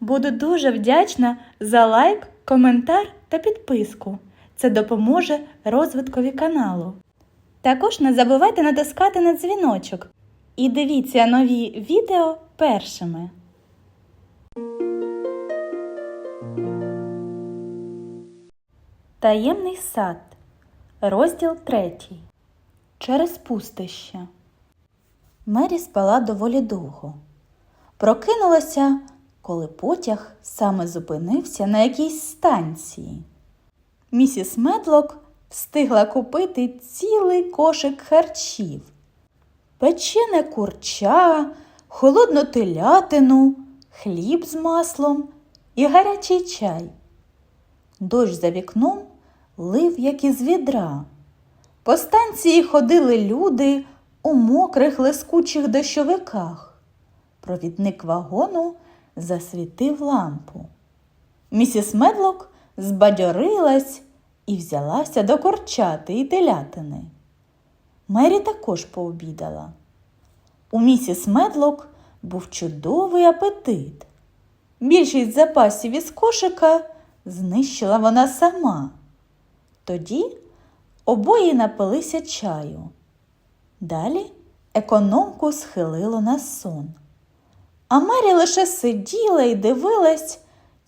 Буду дуже вдячна за лайк, коментар та підписку. Це допоможе розвиткові каналу. Також не забувайте натискати на дзвіночок і дивіться нові відео першими. Таємний сад. Розділ третій. Через пустище. Мері спала доволі довго. Прокинулася, коли потяг саме зупинився на якійсь станції. Місіс Медлок встигла купити цілий кошик харчів, печене курча, холодну телятину, хліб з маслом і гарячий чай. Дощ за вікном лив, як із відра. По станції ходили люди у мокрих лискучих дощовиках. Провідник вагону засвітив лампу. Місіс Медлок збадьорилась і взялася до корчати і телятини. Мері також пообідала. У місіс Медлок був чудовий апетит. Більшість запасів із кошика знищила вона сама. Тоді обоє напилися чаю. Далі економку схилило на сон. А Мері лише сиділа і дивилась,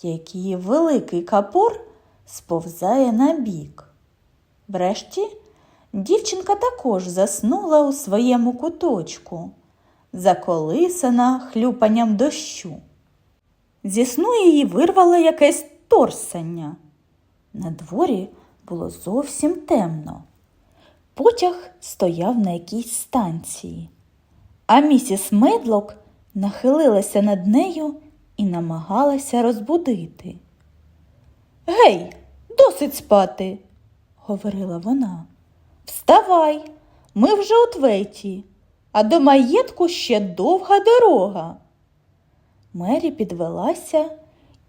як її великий капор сповзає на бік. Врешті дівчинка також заснула у своєму куточку, заколисана хлюпанням дощу. Зі сну її вирвало якесь торсання. На дворі було зовсім темно. Потяг стояв на якійсь станції, а місіс Медлок нахилилася над нею і намагалася розбудити. Гей, досить спати, говорила вона. Вставай, ми вже у тветі, а до маєтку ще довга дорога. Мері підвелася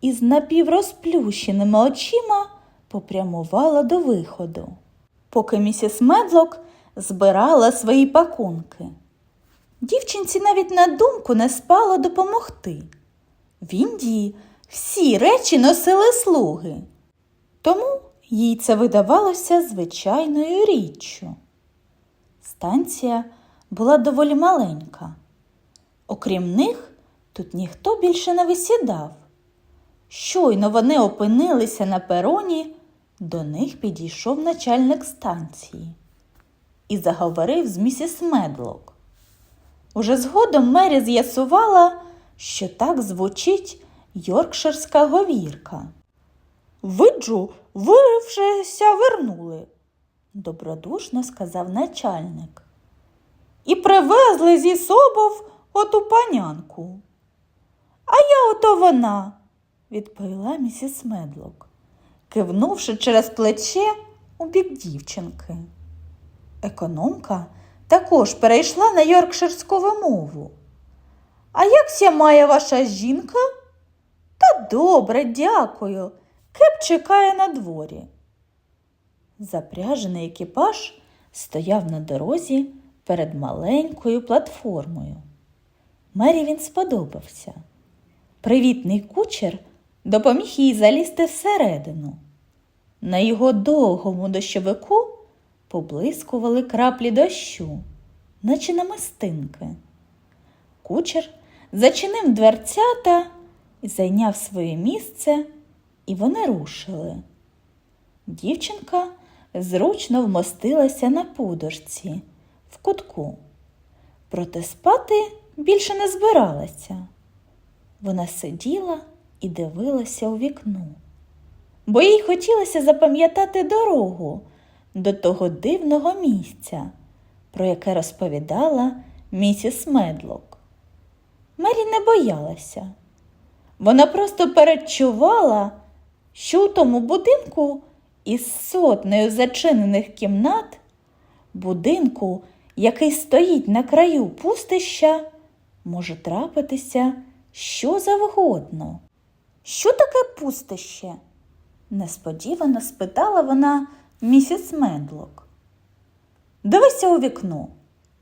і з напіврозплющеними очима попрямувала до виходу, поки місіс Медлок збирала свої пакунки. Дівчинці навіть на думку не спало допомогти. В Індії всі речі носили слуги, тому їй це видавалося звичайною річчю. Станція була доволі маленька. Окрім них, тут ніхто більше не висідав. Щойно вони опинилися на пероні, до них підійшов начальник станції і заговорив з місіс Медлок. Уже згодом Мері з'ясувала, що так звучить Йоркширська говірка. Виджу, ви вжеся вернули, добродушно сказав начальник. І привезли зі собою оту панянку. А я ото вона, відповіла місіс Медлок, кивнувши через плече у бік дівчинки. Економка також перейшла на йоркширську вимову. А як ся має ваша жінка? Та добре, дякую. Кеп чекає на дворі. Запряжений екіпаж стояв на дорозі перед маленькою платформою. Мері він сподобався. Привітний кучер допоміг їй залізти всередину. На його довгому дощовику поблискували краплі дощу, наче намистинки. Кучер зачинив дверцята і зайняв своє місце, і вони рушили. Дівчинка зручно вмостилася на подушці в кутку, проте спати більше не збиралася. Вона сиділа і дивилася у вікно, бо їй хотілося запам'ятати дорогу до того дивного місця, про яке розповідала місіс Медлок. Мері не боялася. Вона просто передчувала, що у тому будинку із сотнею зачинених кімнат, будинку, який стоїть на краю пустища, може трапитися що завгодно. Що таке пустище? несподівано спитала вона місіс Медлок. Дивися у вікно,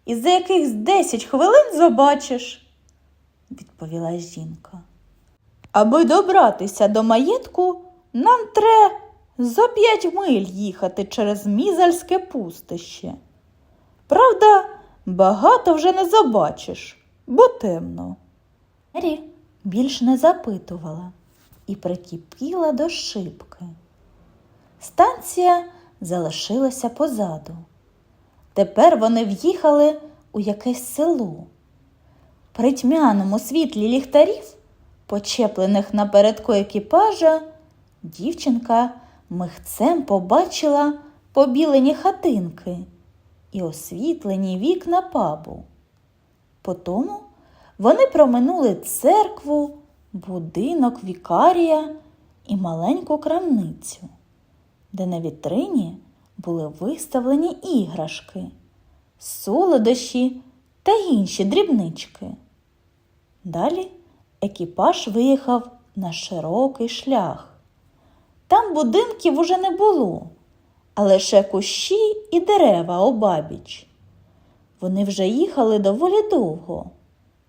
і за якихось десять хвилин побачиш, відповіла жінка. Аби добратися до маєтку, нам тре за п'ять миль їхати через мізальське пустище. Правда, багато вже не забачиш, бо темно. Мері більш не запитувала і прикипіла до шибки. Станція залишилася позаду. Тепер вони в'їхали у якесь село. При тьмяному світлі ліхтарів, почеплених напередку екіпажа, дівчинка михцем побачила побілені хатинки і освітлені вікна пабу. Потому вони проминули церкву, будинок вікарія і маленьку крамницю, де на вітрині були виставлені іграшки, солодощі та інші дрібнички. Далі екіпаж виїхав на широкий шлях. Там будинків уже не було, а лише кущі і дерева обабіч. Вони вже їхали доволі довго,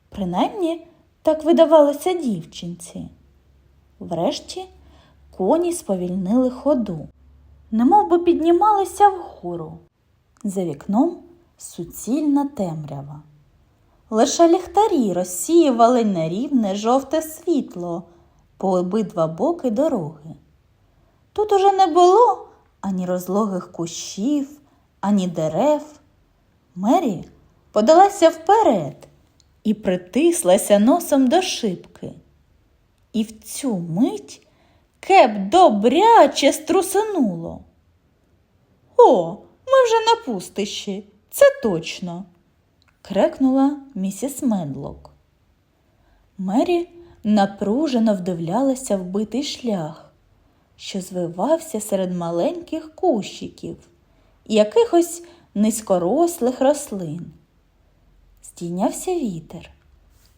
принаймні так видавалося дівчинці. Врешті коні сповільнили ходу, немов би піднімалися вгору. За вікном суцільна темрява. Лише ліхтарі розсіювали нерівне жовте світло по обидва боки дороги. Тут уже не було ані розлогих кущів, ані дерев. Мері подалася вперед і притислася носом до шибки. І в цю мить кеп добряче струсануло. О, ми вже на пустищі, це точно, крекнула місіс Медлок. Мері напружено вдивлялася в битий шлях, що звивався серед маленьких кущиків і якихось низькорослих рослин. Здійнявся вітер.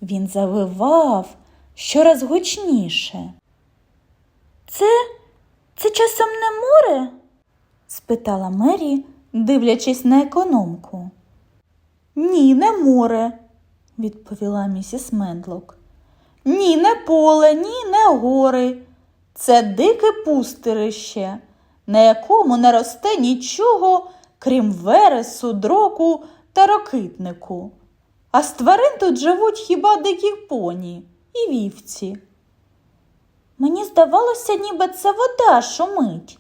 Він завивав щораз гучніше. Це, це часом не море? спитала Мері, дивлячись на економку. Ні, не море, відповіла місіс Мендлок. Ні, не поле, ні, не гори. Це дике пустирище, на якому не росте нічого, крім вересу, дроку та рокитнику. А з тварин тут живуть хіба дикі поні і вівці. Мені здавалося, ніби це вода шумить,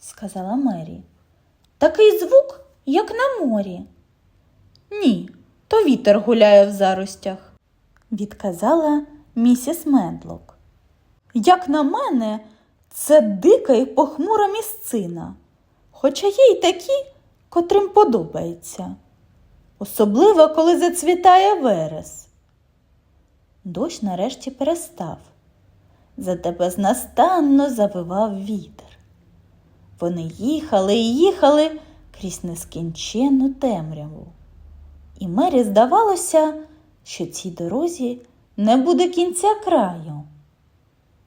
сказала Мері. Такий звук, як на морі. Ні, то вітер гуляє в заростях, відказала місіс Медлок. Як на мене, це дика і похмура місцина, хоча є й такі, котрим подобається, особливо коли зацвітає верес. Дощ нарешті перестав, зате безнастанно завивав вітер. Вони їхали і їхали крізь нескінченну темряву. І Мері здавалося, що цій дорозі не буде кінця краю.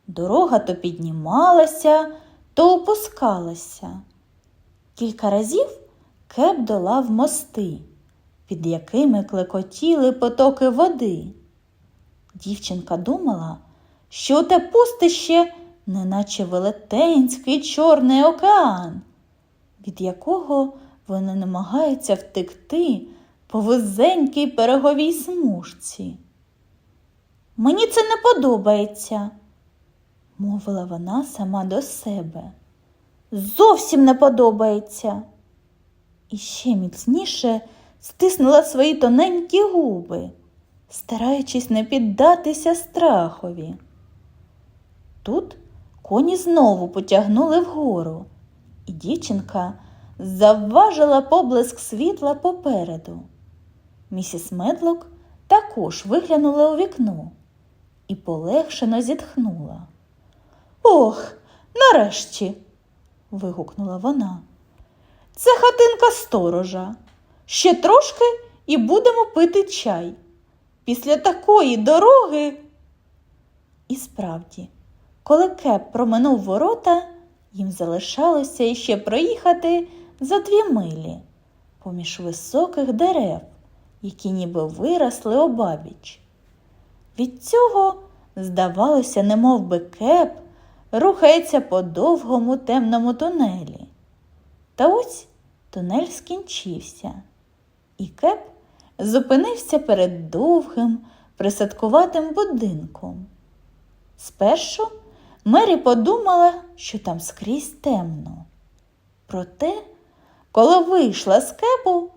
Дорога то піднімалася, то опускалася. Кілька разів кеп долав мости, під якими клекотіли потоки води. Дівчинка думала, що те пустище неначе велетенський чорний океан, від якого вони намагаються втекти по вузенькій береговій смужці. Мені це не подобається, мовила вона сама до себе. Зовсім не подобається. І ще міцніше стиснула свої тоненькі губи, стараючись не піддатися страхові. Тут коні знову потягнули вгору, і дівчинка завважила поблиск світла попереду. Місіс Медлок також виглянула у вікно і полегшено зітхнула. Ох, нарешті. вигукнула вона. Це хатинка сторожа. Ще трошки і будемо пити чай. Після такої дороги. І справді, коли кеп проминув ворота, їм залишалося іще проїхати за дві милі поміж високих дерев, які ніби виросли обабіч. Від цього здавалося, немов би кеп рухається по довгому темному тунелі. Та ось тунель скінчився, і кеп зупинився перед довгим присадкуватим будинком. Спершу Мері подумала, що там скрізь темно. Проте, коли вийшла з кепу,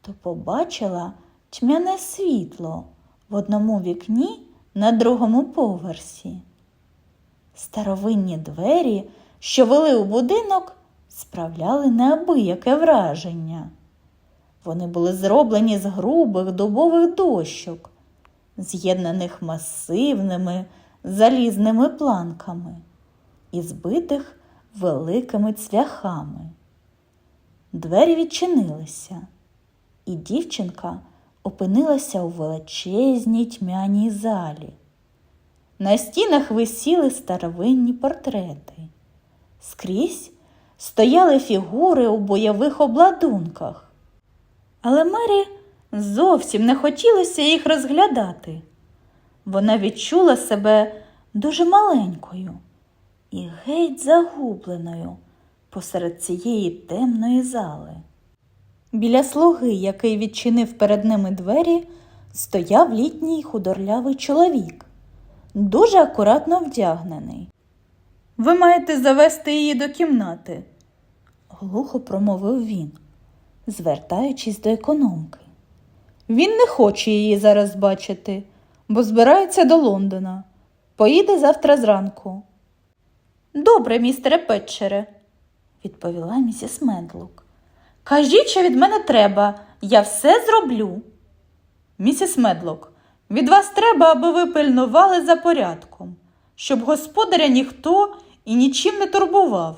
то побачила тьмяне світло в одному вікні на другому поверсі. Старовинні двері, що вели у будинок, справляли неабияке враження. Вони були зроблені з грубих дубових дощок, з'єднаних масивними залізними планками і збитих великими цвяхами. Двері відчинилися, і дівчинка опинилася у величезній тьмяній залі. На стінах висіли старовинні портрети. Скрізь стояли фігури у бойових обладунках. Але Мері зовсім не хотілося їх розглядати. Вона відчула себе дуже маленькою і геть загубленою посеред цієї темної зали. Біля слуги, який відчинив перед ними двері, стояв літній худорлявий чоловік, дуже акуратно вдягнений. Ви маєте завести її до кімнати, глухо промовив він, звертаючись до економки. Він не хоче її зараз бачити, бо збирається до Лондона. Поїде завтра зранку. Добре, містере Петчере, відповіла місіс Медлук. Кажіть, що від мене треба, я все зроблю. Місіс Медлок, від вас треба, аби ви пильнували за порядком, щоб господаря ніхто і нічим не турбував,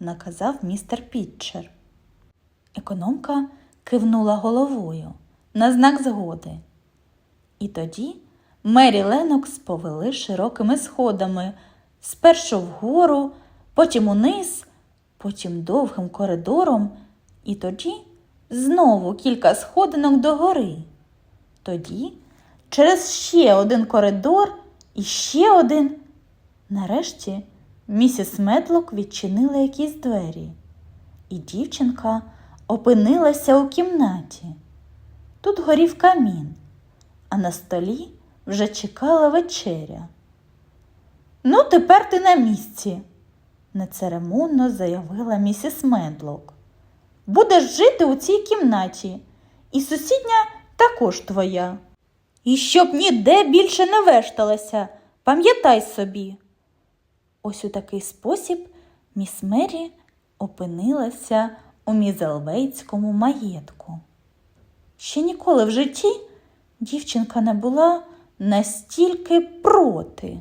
наказав містер Пітчер. Економка кивнула головою на знак згоди. І тоді Мері Ленокс повели широкими сходами спершу вгору, потім униз, потім довгим коридором, і тоді знову кілька сходинок догори. Тоді через ще один коридор і ще один. Нарешті місіс Медлок відчинила якісь двері, і дівчинка опинилася у кімнаті. Тут горів камін, а на столі вже чекала вечеря. Ну, тепер ти на місці, нецеремонно заявила місіс Медлок. Будеш жити у цій кімнаті, і сусідня також твоя. І щоб ніде більше не вешталася, пам'ятай собі. Ось у такий спосіб міс Мері опинилася у Мізелвейтському маєтку. Ще ніколи в житті дівчинка не була настільки проти.